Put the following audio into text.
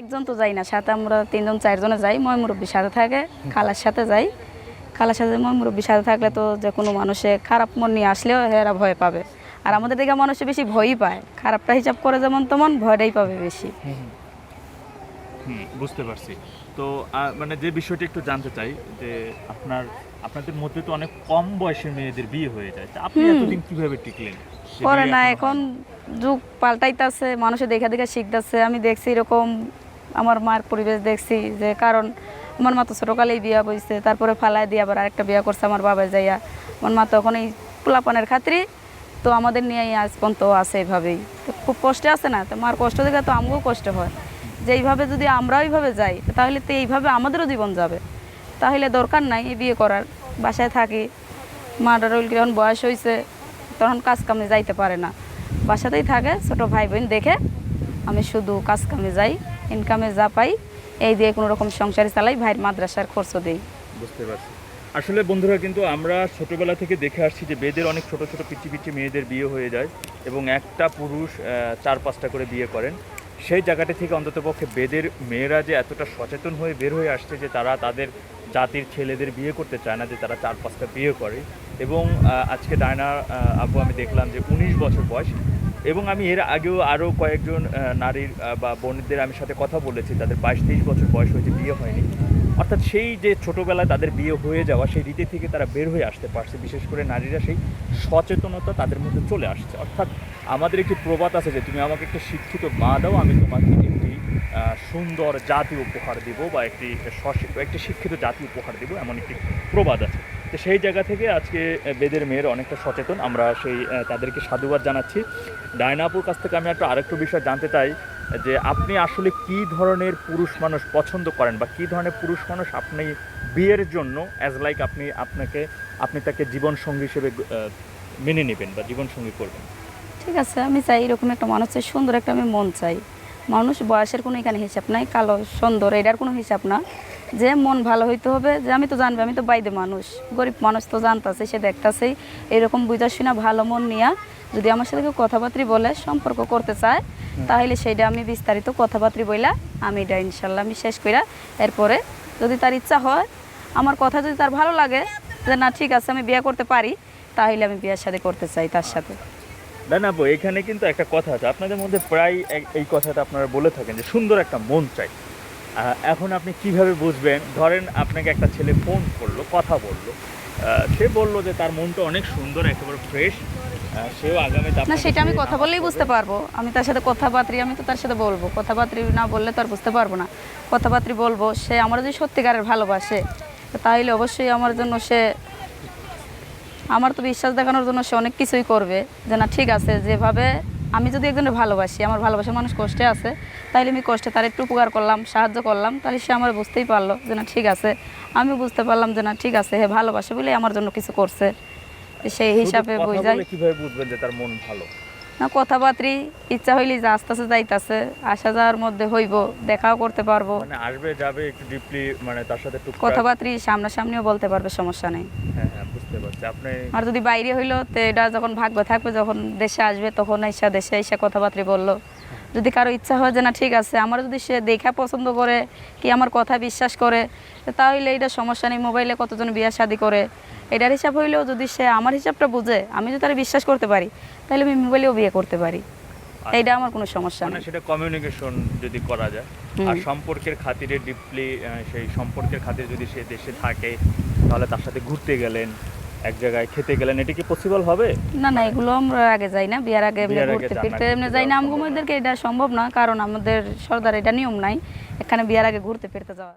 একজন তো যাই না সাথে আমরা তিনজন চারজনে যাই ময় মুরব্বীর সাথে থাকে খালার সাথে যাই। খালার সাথে ময় মুরব্বীর সাথে থাকলে তো যে কোনো মানুষে খারাপ মন নিয়ে আসলেও এরা ভয় পাবে। আর আমাদের দিকে মানুষে বেশি ভয়ই পায়। খারাপটা হিসাব করে যেমন তেমন ভয়টাই পাবে বেশি। বুঝতে পারছি। তো মানে যে বিষয়টা একটু জানতে চাই যে আপনার আপনাদের মধ্যে তো অনেক কম বয়সের মেয়েদের বিয়ে হয়ে যায়। আপনি এতদিন কীভাবে টিকলেন? করে না এখন যুগ পাল্টাইতেছে মানুষে দেখে দেখে শিখতেছে। আমি দেখছি এরকম আমার মার পরিবেশ দেখছি যে কারণ আমার মা তো ছোটোকালেই বিয়া বইছে তারপরে ফালায় দিয়ে আবার আরেকটা বিয়া করছে আমার বাবা যাইয়া। আমার মা তো তখন এই পোলাপানের খাতিরে, তো আমাদের নিয়েই আজ পর্যন্ত আছে এইভাবেই। তো খুব কষ্টে আছে না? তো মার কষ্ট দেখে তো আমাকেও কষ্ট হয়। যে এইভাবে যদি আমরা ওইভাবে যাই তাহলে তো এইভাবে আমাদেরও জীবন যাবে। তাহলে দরকার নাই বিয়ে করার। বাসায় থাকি মাটার যখন বয়স হয়েছে তখন কাজ কামে যাইতে পারে না। বাসাতেই থাকে, ছোট ভাই বোন দেখে আমি শুধু কাজ কামে যাই। ইনকামে যা পাই, এই দিয়ে কোনো রকম সংসারে চালাই, ভাইয়ের মাদ্রাসার খরচ দিই। বুঝতে পারছি। আসলে বন্ধুরা, কিন্তু আমরা ছোটবেলা থেকে দেখে আসছি যে বেদের অনেক ছোট ছোট পিচি পিচি মেয়েদের বিয়ে হয়ে যায় এবং একটা পুরুষ চার পাঁচটা করে বিয়ে করেন। সেই জায়গাটা থেকে অন্ততপক্ষে বেদের মেয়েরা যে এতটা সচেতন হয়ে বের হয়ে আসছে যে তারা তাদের জাতির ছেলেদের বিয়ে করতে চায় না, যে তারা চার পাঁচটা বিয়ে করে। এবং আজকে ডায়না আপু আমি দেখলাম যে উনিশ বছর বয়স। এবং আমি এর আগেও আরও কয়েকজন নারীর বা বোনদের আমি সাথে কথা বলেছি, তাদের বাইশ তেইশ বছর বয়স হয়েছে, বিয়ে হয়নি। অর্থাৎ সেই যে ছোটোবেলায় তাদের বিয়ে হয়ে যাওয়া, সেই রীতি থেকে তারা বের হয়ে আসতে পারছে। বিশেষ করে নারীরা সেই সচেতনতা তাদের মধ্যে চলে আসছে। অর্থাৎ আমাদের একটি প্রবাদ আছে যে, তুমি আমাকে একটি শিক্ষিত মা দাও, আমি তোমাকে একটি সুন্দর জাতি উপহার দিব বা একটি একটি শিক্ষিত জাতি উপহার দিব। এমন একটি প্রবাদ আছে। তো সেই জায়গা থেকে আজকে বেদের মেয়ের অনেকটা সচেতন। আমরা সেই তাদেরকে সাধুবাদ জানাচ্ছি। ডায়নাপুর কাছ থেকে আমি একটা আরেকটু বিষয় জানতে চাই, যে আপনি আসলে কি ধরনের পুরুষ মানুষ পছন্দ করেন বা কি ধরনের পুরুষ মানুষ আপনি বিয়ের জন্য অ্যাজ লাইক আপনি আপনাকে, আপনি তাকে জীবন সঙ্গী হিসেবে মেনে নেবেন বা জীবন সঙ্গী করবেন? ঠিক আছে, আমি চাই এরকম একটা মানুষ চাই, সুন্দর একটা আমি মন চাই। মানুষ বয়সের কোনো এখানে হিসাব নাই, কালো, সুন্দর, এটার কোনো হিসাব না। যে মন ভালো হইতে হবে যে আমি তো জানবে আমি তো বাইদে মানুষ। গরিব মানুষ তো জানতাছে সে দেখতাছেই। এরকম বুঝা শুনা ভালো মন নিয়া যদি আমার সাথে কেউ কথাবার্তা বলে সম্পর্ক করতে চায় তাহলে সেইটা আমি বিস্তারিত কথাবার্তা বইলা আমি এটা ইনশাল্লাহ আমি শেষ কইরা এরপরে যদি তার ইচ্ছা হয় আমার কথা যদি তার ভালো লাগে যে না ঠিক আছে আমি বিয়ে করতে পারি তাহলে আমি বিয়ের সাথে করতে চাই তার সাথে। এখানে কিন্তু একটা কথা আছে। আপনাদের মধ্যে প্রায় এই কথাটা আপনারা বলে থাকেন যে সুন্দর একটা মন চাই। এখন আপনি কীভাবে বুঝবেন? ধরেন আপনাকে একটা ছেলে ফোন করল কথা বলল। সে বলল যে তার মনটা অনেক সুন্দর একেবারে ফ্রেশ সেও আগামীতে না সেটা আমি কথা বললেই বুঝতে পারব। আমি তার সাথে কথাবার্তা আমি তো তার সাথে বলব। কথাবার্তা না বললে তো আর বুঝতে পারব না। কথাবার্তা বলব সে আমার যদি সত্যিকারের ভালোবাসে তাহলে অবশ্যই আমার জন্য সে আমার তো বিশ্বাস দেখানোর জন্য সে অনেক কিছুই করবে। যে না ঠিক আছে যেভাবে আমি যদি একজনের ভালোবাসি আমার ভালোবাসা মানুষ কষ্টে আছে তাইলে আমি কষ্টে তার একটু উপকার করলাম সাহায্য করলাম তাহলে সে আমার বুঝতেই পারল যে না ঠিক আছে। আমি বুঝতে পারলাম যে না ঠিক আছে হে ভালোবাসে বলে আমার জন্য কিছু করছে। সেই হিসাবে বই যায় বলে কীভাবে বুঝবেন যে তার মন ভালো? না কথাবার্তি ইচ্ছা হইলে যে আস্তে আস্তে যাইতাছে আসা যাওয়ার মধ্যে হইব দেখাও করতে পারব। মানে আসবে যাবে একটু ডিপলি মানে তার সাথে একটু কথাবার্তি সামনাসামনিও বলতে পারবে সমস্যা নেই। হ্যাঁ। আপনি আর যদি বাইরে হইল তো এটা যখন ভাগ্য থাকবে যখন দেশে আসবে তখন এসে দেশে এসে কথাবার্তি বলল। যদি কারও ইচ্ছা হয় যে না ঠিক আছে আমার যদি সে দেখা পছন্দ করে কি আমার কথা বিশ্বাস করে তাহলে এটা সমস্যা নেই মোবাইলে কতজন বিয়া শাদি করে? এটার হিসাব হইলেও যদি সে আমার হিসাবটা বুঝে আমি যদি তারা বিশ্বাস করতে পারি তাহলে আমি মোবাইলেও বিয়ে করতে পারি। এইটা আমার কোনো সমস্যা মানে নেই। সেটা কমিউনিকেশন যদি করা যায় আর সম্পর্কের খাতিরে ডিপলি সেই সম্পর্কের খাতিরে যদি সে দেশে থাকে তাহলে তার সাথে ঘুরতে গেলেন এক জায়গায় খেতে গেলেন এটা কি পসিবল হবে? না না এগুলো আমরা আগে যাই না বিয়ার আগে এমনি ঘুরতে ফিরতে এমনি যাই না। সম্ভব এটা সম্ভব না কারণ আমাদের সর্দার এটা নিয়ম নাই। এখানে বিয়ার আগে ঘুরতে ফিরতে যাওয়া।